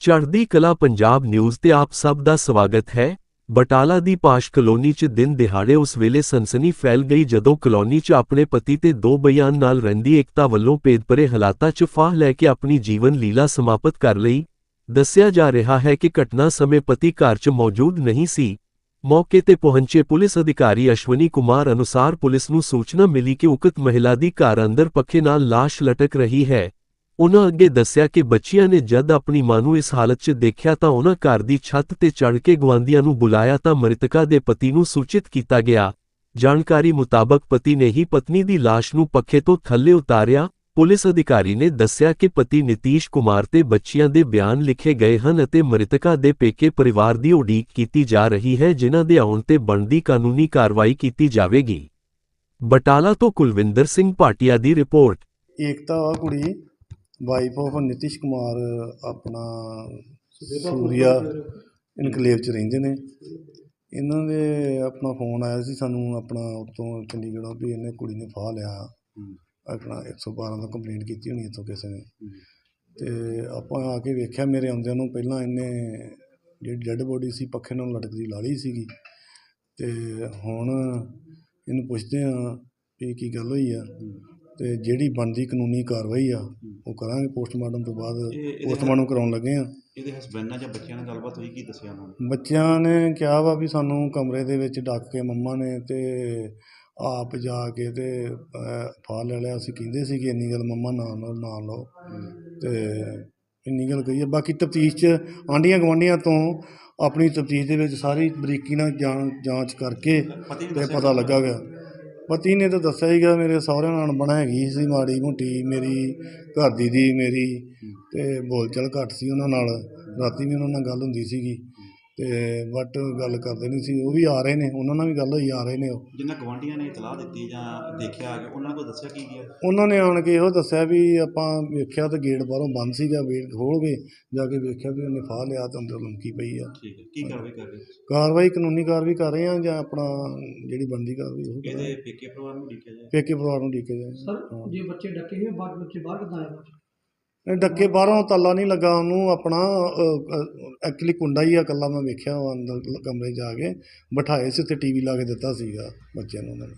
ਚੜ੍ਹਦੀ ਕਲਾ ਪੰਜਾਬ ਨਿਊਜ਼ ਤੇ ਆਪ ਸਭ ਦਾ ਸਵਾਗਤ ਹੈ। ਬਟਾਲਾ ਦੀ ਪਾਸ਼ ਕਲੋਨੀ 'ਚ ਦਿਨ ਦਿਹਾੜੇ ਉਸ ਵੇਲੇ ਸਨਸਨੀ ਫੈਲ ਗਈ ਜਦੋਂ ਕਲੋਨੀ 'ਚ ਆਪਣੇ ਪਤੀ ਤੇ ਦੋ ਬਿਆਨ ਨਾਲ ਰਹਿੰਦੀ ਏਕਤਾ ਵੱਲੋਂ ਪੇਦਪਰੇ ਹਾਲਾਤਾਂ 'ਚ ਫਾਹ ਲੈ ਕੇ ਆਪਣੀ ਜੀਵਨ ਲੀਲਾ ਸਮਾਪਤ ਕਰ ਲਈ। ਦੱਸਿਆ ਜਾ ਰਿਹਾ ਹੈ ਕਿ ਘਟਨਾ ਸਮੇਂ ਪਤੀ ਘਰ 'ਚ ਮੌਜੂਦ ਨਹੀਂ ਸੀ। ਮੌਕੇ ਤੇ ਪਹੁੰਚੇ ਪੁਲਿਸ ਅਧਿਕਾਰੀ ਅਸ਼ਵਨੀ ਕੁਮਾਰ ਅਨੁਸਾਰ ਪੁਲਿਸ ਨੂੰ ਸੂਚਨਾ ਮਿਲੀ ਕਿ ਉਕਤ ਮਹਿਲਾ ਦੀ ਘਰ ਅੰਦਰ ਪੱਖੇ ਨਾਲ ਲਾਸ਼ ਲਟਕ ਰਹੀ ਹੈ। ਉਨ੍ਹਾਂ ਅੱਗੇ ਦੱਸਿਆ ਕਿ ਬੱਚਿਆਂ ਨੇ ਜਦ ਆਪਣੀ ਮਾਂ ਨੂੰ ਇਸ ਹਾਲਤ 'ਚ ਦੇਖਿਆ ਤਾਂ ਉਨ੍ਹਾਂ ਘਰ ਦੀ ਛੱਤ ਤੇ ਚੜ੍ਹ ਕੇ ਗਵਾਂਢੀਆਂ ਨੂੰ ਬੁਲਾਇਆ ਤਾਂ ਮ੍ਰਿਤਕਾ ਦੇ ਪਤੀ ਨੂੰ ਸੂਚਿਤ ਕੀਤਾ ਗਿਆ। ਜਾਣਕਾਰੀ ਮੁਤਾਬਕ ਪਤੀ ਨੇ ਹੀ ਪਤਨੀ ਦੀ ਲਾਸ਼ ਨੂੰ ਪੱਖੇ ਤੋਂ ਥੱਲੇ ਉਤਾਰਿਆ। ਪੁਲਿਸ ਅਧਿਕਾਰੀ ਨੇ ਦੱਸਿਆ ਕਿ ਪਤੀ ਨਿਤੀਸ਼ ਕੁਮਾਰ ਤੇ ਬੱਚਿਆਂ ਦੇ ਬਿਆਨ ਲਿਖੇ ਗਏ ਹਨ ਅਤੇ ਮ੍ਰਿਤਕਾ ਦੇ ਪੇਕੇ ਪਰਿਵਾਰ ਦੀ ਉਡੀਕ ਕੀਤੀ ਜਾ ਰਹੀ ਹੈ, ਜਿਨ੍ਹਾਂ ਦੇ ਆਉਣ ਤੇ ਬਣਦੀ ਕਾਨੂੰਨੀ ਕਾਰਵਾਈ ਕੀਤੀ ਜਾਵੇਗੀ। ਬਟਾਲਾ ਤੋਂ ਕੁਲਵਿੰਦਰ ਸਿੰਘ ਭਾਟੀਆ ਦੀ ਰਿਪੋਰਟ। ਏਕਤਾ ਵਾ ਕੁੜੀ। ਵਾਈਫ ਆਫ ਨਿਤਿਸ਼ ਕੁਮਾਰ ਆਪਣਾ ਸੂਰੀਆ ਇਨਕਲੇਵ ਚ? ਰਹਿੰਦੇ ਨੇ। ਇਹਨਾਂ ਦੇ ਆਪਣਾ ਫੋਨ ਆਇਆ ਸੀ ਸਾਨੂੰ ਆਪਣਾ ਉੱਥੋਂ ਚੰਡੀਗੜ੍ਹੋਂ ਵੀ ਇਹਨੇ ਕੁੜੀ ਨੇ ਫਾਹ ਲਿਆ। ਆਪਣਾ 112 ਦਾ ਕੰਪਲੇਂਟ ਕੀਤੀ ਹੋਣੀ ਇੱਥੋਂ ਕਿਸੇ ਨੇ। ਤੇ ਆਪਾਂ ਆ ਕੇ ਵੇਖਿਆ ਮੇਰੇ ਆਉਂਦਿਆਂ ਨੂੰ ਪਹਿਲਾਂ ਇਹਨੇ ਜਿਹੜੀ ਡੈੱਡ ਬੋਡੀ ਸੀ ਪੱਖੇ ਨਾਲ ਲਟਕਦੀ ਲਾ ਲਈ ਸੀਗੀ। ਤੇ ਹੁਣ ਇਹਨੂੰ ਪੁੱਛਦੇ ਆ ਵੀ ਕੀ ਗੱਲ ਹੋਈ ਆ। ਤੇ ਜਿਹੜੀ ਬਣਦੀ ਕਾਨੂੰਨੀ ਕਾਰਵਾਈ ਆ ਉਹ ਕਰਾਂਗੇ ਪੋਸਟਮਾਰਟਮ ਤੋਂ ਬਾਅਦ ਪੋਸਟਮਾਰਟਮ ਕਰਾਉਣ ਲੱਗੇ ਆ। ਇਹਦੇ ਹਸਬੰਡ ਜਾਂ ਬੱਚਿਆਂ ਨਾਲ ਗੱਲਬਾਤ ਹੋਈ ਕੀ ਦੱਸਿਆ ਉਹਨਾਂ ਨੇ? ਬੱਚਿਆਂ ਨੇ ਕਿਹਾ ਵਾ ਵੀ ਸਾਨੂੰ ਕਮਰੇ ਦੇ ਵਿੱਚ ਡੱਕ ਕੇ ਮੰਮਾ ਨੇ ਤੇ ਆਪ ਜਾ ਕੇ ਤੇ ਅਹ, ਫਾਹ ਲੈ ਲਿਆ। ਅਸੀਂ ਕਹਿੰਦੇ ਸੀ ਕਿ ਇੰਨੀ ਗੱਲ ਮੰਮਾ ਨਾ ਲਓ ਨਾ ਲਓ। ਤੇ ਇੰਨੀ ਗੱਲ ਕਹੀ ਹੈ ਬਾਕੀ ਤਫਤੀਸ਼ 'ਚ ਆਂਡੀਆਂ ਗਵਾਂਡੀਆਂ ਤੋਂ ਆਪਣੀ ਤਫਤੀਸ਼ ਦੇ ਵਿੱਚ ਸਾਰੀ ਬਰੀਕੀ ਨਾਲ ਜਾਂ- ਜਾਂਚ ਕਰਕੇ ਪਤੀ ਤੇ ਪਤਾ ਲੱਗਾ ਗਿਆ ਪਤੀ ਨੇ ਤਾਂ ਦੱਸਿਆ ਹੀਗਾ ਮੇਰੇ ਸਹੁਰਿਆਂ ਨਾਲ ਬਣਾ ਹੈਗੀ ਸੀ ਮਾੜੀ ਮੋਟੀ ਮੇਰੀ ਘਰ ਦੀ ਦੀ ਮੇਰੀ ਤੇ ਬੋਲਚਾਲ ਘੱਟ ਸੀ ਉਹਨਾਂ ਨਾਲ ਰਾਤੀ ਵੀ ਉਹਨਾਂ ਨਾਲ ਗੱਲ ਹੁੰਦੀ ਸੀਗੀ। ਤੇ ਬਟ ਗੱਲ ਕਰਦੇ ਨਹੀਂ ਸੀ ਉਹ ਵੀ ਆ ਰਹੇ ਨੇ ਉਹਨਾਂ ਨਾਲ ਵੀ ਗੱਲ ਹੋਈ ਆ ਰਹੇ ਨੇ ਉਹ ਜਿਨ੍ਹਾਂ ਗਵਾਂਢੀਆਂ ਨੇ ਇਤਲਾਹ ਦਿੱਤੀ ਜਾਂ ਦੇਖਿਆ ਆ ਕੇ ਉਹਨਾਂ ਕੋਲ ਦੱਸਿਆ ਕੀ ਗਿਆ ਉਹਨਾਂ ਨੇ ਆਣ ਕੇ ਇਹੋ ਦੱਸਿਆ ਵੀ ਆਪਾਂ ਵੇਖਿਆ ਤਾਂ ਗੇਟ ਬਾਹਰੋਂ ਬੰਦ ਸੀਗਾ ਗੇਟ ਖੋਲ ਕੇ ਜਾ ਕੇ ਵੇਖਿਆ ਵੀ ਉਹਨੇ ਫਾਹ ਲਿਆ ਤਾਂ ਅੰਦਰ ਲੰਕੀ ਪਈ ਆ ਠੀਕ ਹੈ ਕੀ ਕਾਰਵਾਈ ਕਰ ਰਹੇ ਹੋ? ਕਾਰਵਾਈ ਕਾਨੂੰਨੀ ਕਾਰਵਾਈ ਕਰ ਰਹੇ ਆ ਜਾਂ ਆਪਣਾ ਜਿਹੜੀ ਬਣਦੀ ਕਾਰਵਾਈ ਉਹ। ਇਹਦੇ ਪੇਕੇ ਪਰਿਵਾਰ ਨੂੰ ਲਿਖਿਆ ਜਾਏ ਪੇਕੇ ਪਰਿਵਾਰ ਨੂੰ ਡੀਕੇ ਜਾਏ ਸਰ। ਜੇ ਬੱਚੇ ਡੱਕੇ ਹੋਏ ਬਾਹਰ ਬੱਚੇ ਬਾਹਰ ਕਿੱਦਾਂ ਆਏ ਡੱਕੇ ਬਾਹਰੋਂ ਤਾਲਾ ਨਹੀਂ ਲੱਗਾ ਉਹਨੂੰ, ਆਪਣਾ ਐਕਚੁਅਲੀ ਕੁੰਡਾ ਹੀ ਆ, ਇਕੱਲਾ ਮੈਂ ਵੇਖਿਆ ਉਹ ਅੰਦਰ ਕਮਰੇ 'ਚ ਜਾ ਕੇ ਬਿਠਾਏ ਸੀ, ਉੱਥੇ ਟੀਵੀ ਲਾ ਕੇ ਦਿੱਤਾ ਸੀਗਾ ਬੱਚਿਆਂ ਨੂੰ ਉਹਨਾਂ ਨੇ।